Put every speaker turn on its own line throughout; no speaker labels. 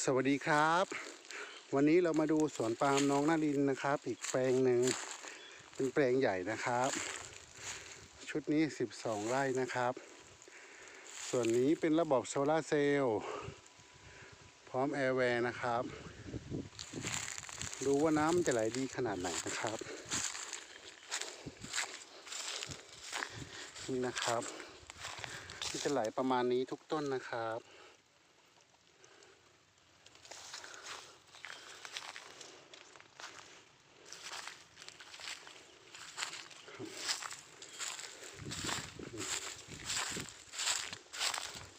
สวัสดีครับ วันนี้เรามาดูสวนปาล์มน้องนารินนะครับ อีกแปลงหนึ่งเป็นแปลงใหญ่นะครับ ชุดนี้ 12 ไร่นะครับ ส่วนนี้เป็นระบบโซลาเซลล์พร้อมแอร์แวร์นะครับ ดูว่าน้ำจะไหลดีขนาดไหนนะครับ นี่นะครับมันจะไหลประมาณนี้ทุกต้นนะครับ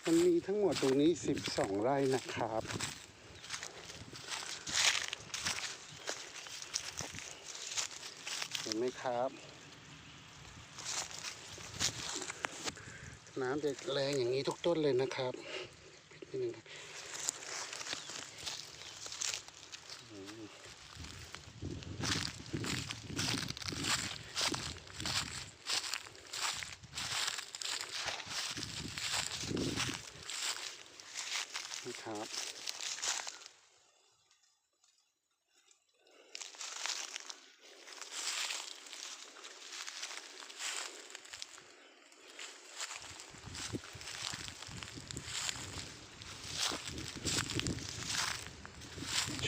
มันมีทั้งหมดตรงนี้ 12 ไร่นะครับ เห็นไหมครับ น้ำจะแรงอย่างนี้ทุกต้นเลยนะครับนิดนึงครับ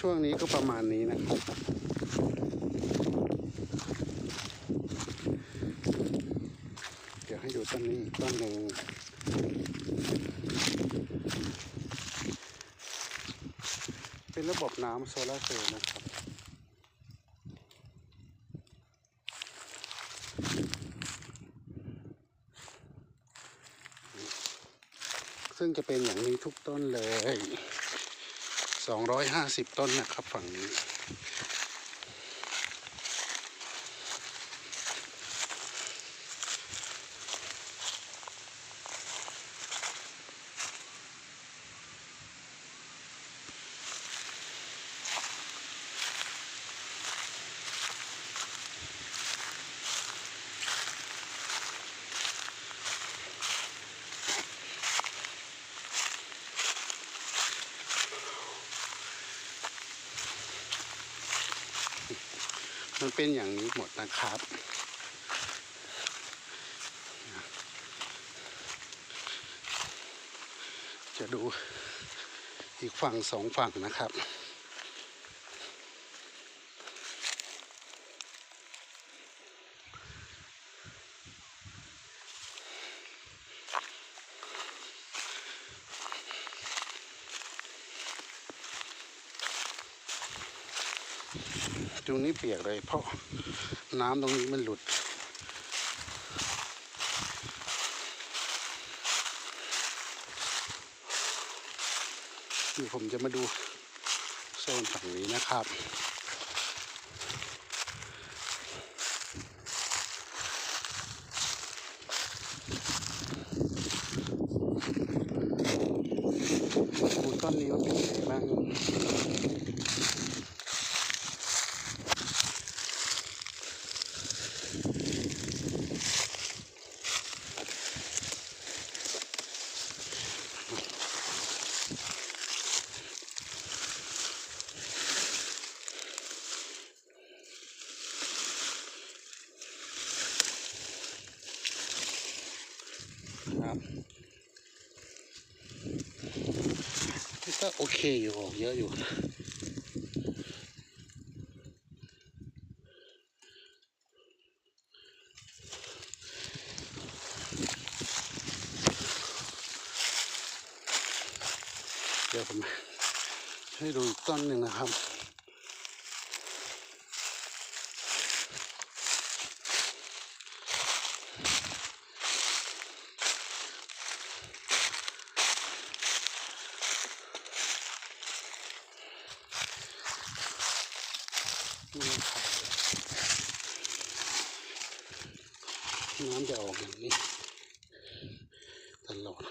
ช่วงนี้ก็ประมาณนี้นะเดี๋ยวให้ดูต้นนี้ต้นหนึ่งเป็นระบบน้ำโซลาร์เซลล์นะครับซึ่งจะเป็นอย่างนี้ทุกต้นเลย 250 ต้นนะครับฝั่งนี้ มันเป็นอย่างนี้หมดนะครับจะดูอีกฝั่งสองฝั่งนะครับ ตรงนี้เปียกเลย เพราะน้ำตรงนี้มันหลุดเดี๋ยวผมจะมาดูโซนฝั่งนี้นะครับดูต้นนี้ว่าเป็นยังไงบ้าง ครับก็โอเคอยู่ออกเยอะอยู่เดี๋ยวผมให้ดูอีกต้นหนึ่งนะครับนี่ครับ น้ำจะออกอย่างนี้ตลอด